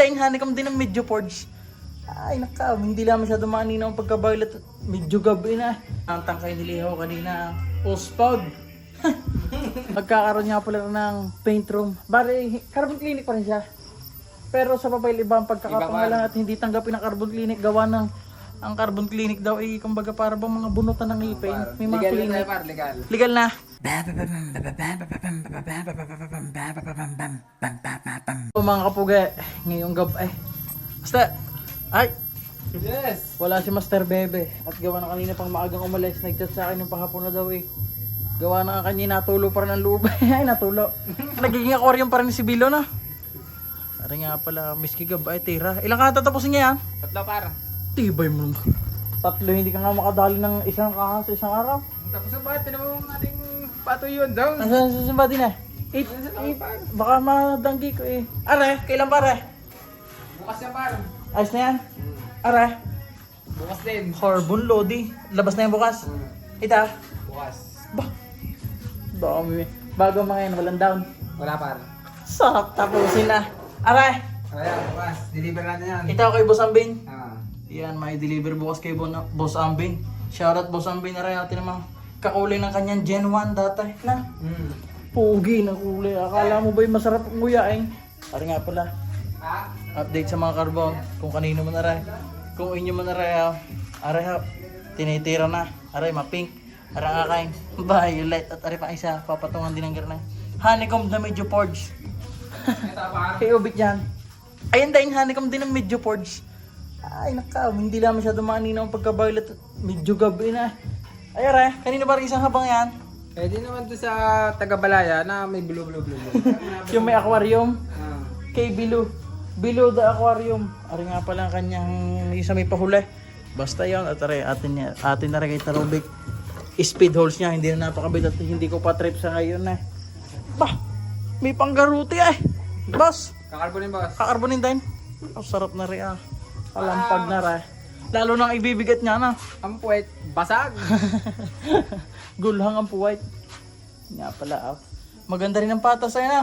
dahil honeycomb din ng medyo forge. Ay, naka, hindi lang masyado maanina ang pagka-violet. Medyo gabi na. Ang tangkay nilihaw kanina, Ospod. Magkakaroon nga pala ng paint room. Bari, carbon clinic pa rin siya. Pero sa babae iba ang pagkakapangalan at hindi tanggapin ang carbon clinic gawa ng ang carbon clinic daw ay kumbaga para bang mga bunutan ng ngipin. May mga Legal na clinic. tayo par, legal. Legal na. Mga kapuga, ngayong gab ay. Basta, ay, Yes! wala si Master Bebe. At gawa na kanina pang maagang umalis, nagchat sa akin yung pahapon na daw eh. Gawa na nga kanya natulo pa rin ang loob. ay, natulo. Nagiging aquarium pa rin si Bilo na. Ari nga pala, miski gab ay tira. Ilang ka tatapusin niya yan? Tatlo par. Tibay mo. Tatlo, hindi ka nga makadali ng isang kahas sa isang araw. Tapos ang bakit tinamang ating patuyuan daw. Nasaan sa simba din eh? Eight, eight, baka madanggi ko eh. Are, kailan pare? Bukas na par. Ayos na yan? Are, Bukas din. carbon lodi. Labas na yan bukas. Ita. Bukas. Bah, dami. Bago mga yan, walang down. Wala par. Sarap tapusin na. Are, Kaya bukas. Deliver natin yan. ito kay Boss Ambin. Ah. Yan, may deliver bukas kay Bon- Boss Ambin. Shoutout Boss Ambin na rin natin naman kakulay ng kanyang Gen 1 dati na. Hmm. Pugi ng kulay. Akala mo ba yung masarap ang nguyain? Ari nga pala. Ah? Update sa mga carbon. Kung kanino man aray. Kung inyo man aray. ah, Aray ha. Tinitira na. Aray ma-pink. Aray ang akain. Violet. At aray pa isa. Papatungan din ng garnay. Honeycomb na medyo par. Kay ubit yan. Ayun dahil honeycomb din ng medyo forge. Ay naka. Hindi lang masyado maanina ang pagka-violet. Medyo gabi na. Ay aray. Kanino ba rin isang habang yan? Pwede naman doon sa Tagabalaya na may blue blue blue. blue. Yung may aquarium. ah. kay Bilo. Bilo the Aquarium. Ari nga pala ang kanyang isa may pahuli. Basta yon at ari, atin, niya, atin na rin kay Tarubik. Speed holes niya, hindi na napakabit at hindi ko pa trip sa ngayon na. Bah, may panggaruti ay. Boss, Kakarbonin boss. kakarbonin din. Ang sarap na rin ah. Kalampag na rin. Lalo nang ibibigat niya na. Ang puwet. Basag. Gulhang ang puwait. Nga pala ah. Maganda rin ang patas ay na.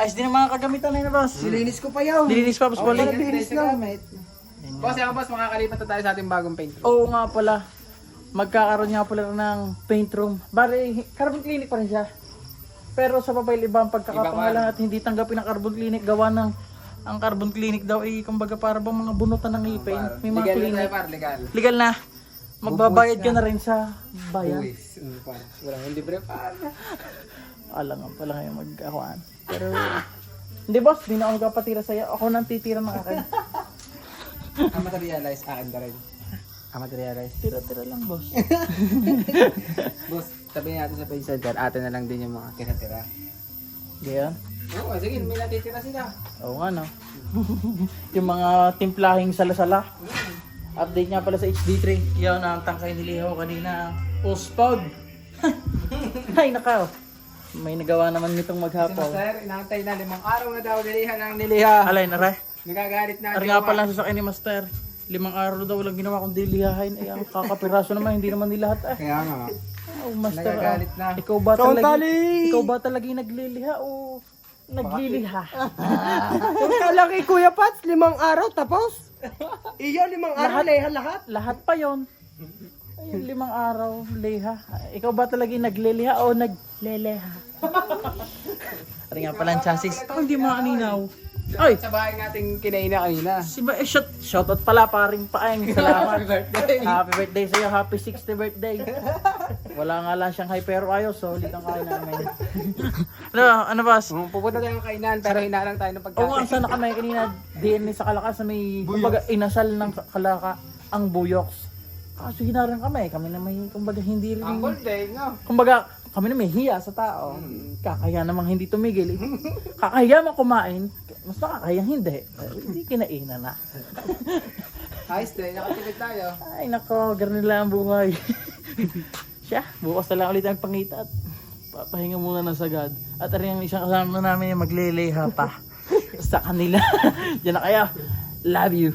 Ayos din ang mga kagamitan na yun boss. Nilinis ko pa yun. Dilinis pa, boss Wally. Nilinis na. Boss, yan boss, makakalipat na tayo sa ating bagong paint room. Oo nga pala. Magkakaroon nga pala ng paint room. Bari, carbon clinic pa rin siya. Pero sa babae iba ang pagkakapangalan at hindi tanggapin ang carbon clinic gawa ng ang carbon clinic daw ay kumbaga para bang mga bunutan ng ngipin. May mga Legal na clinic. par, legal. Legal na. Magbabayad ka na rin sa bayan. Buwis. Ano par? Wala hindi libre par. Alam nga pala ngayon mag-akuan. Pero, hindi boss, di na ako magkapatira sa'yo. Ako nang titira ng akin. Ang materialize, akin ka rin. Ang materialize. Tira-tira lang boss. Boss, sabihin natin sa page center, atin na lang din yung mga tira-tira. Ganyan. Oo, sige, may natitira sila. Oo nga no. yung mga timplahing sala-sala. Update nga pala sa HD3. Yan ang tangkay nilihaw kanina. Ospod. Ay nakaw. May nagawa naman nitong Si maghapon. Master, inaantay na limang araw na daw nilihan ang niliha. Alay na ray. Nagagalit na. Ari nga pala sa ni Master. Limang araw daw walang ginawa kundi lihahin. Ay ang kakapiraso naman hindi naman nila lahat eh. Kaya nga. Oh, Master. ah, Nagagalit na. Ikaw ba talaga? Ikaw ba talaga yung nagliliha o nagliliha? Kala kay Kuya Pats, limang araw tapos? Iyo, limang araw, leha lahat. Lahat pa yon. Ayun, limang araw, liha. Ikaw ba talaga yung nagliliha o nagleleha? Ari nga pala ang chassis. Hindi maaninaw. Ay, Sa bahay nating kinaina kanina. si ba, eh, shout, shoutout pala paring paeng. Salamat. Happy birthday. Happy birthday sa'yo. Happy 60th birthday. Wala nga lang siyang high pero ayos. Solid ang kain namin. ano, ano boss? Um, pupunta tayo ng kainan pero hinarang tayo ng Oo pagkain. nga, sana kami kanina DNA sa Kalakas na may kumbaga inasal ng Kalaka ang buyoks. Kaso hinarang kami, kami na may kumbaga hindi rin Ang birthday, no? kumbaga kami na may hiya sa tao. Kakaya namang hindi tumigil. eh. Kakaya man kumain, mas nakakaya hindi. Eh, hindi kinainan na. Ayos din, nakatipid tayo. Ay nako, ganun lang ang buhay. Siya, bukas na lang ulit ang pangita at papahinga muna ng sagad. At rin yung isang kasama namin yung magleleha pa sa kanila. Diyan na kaya. Love you.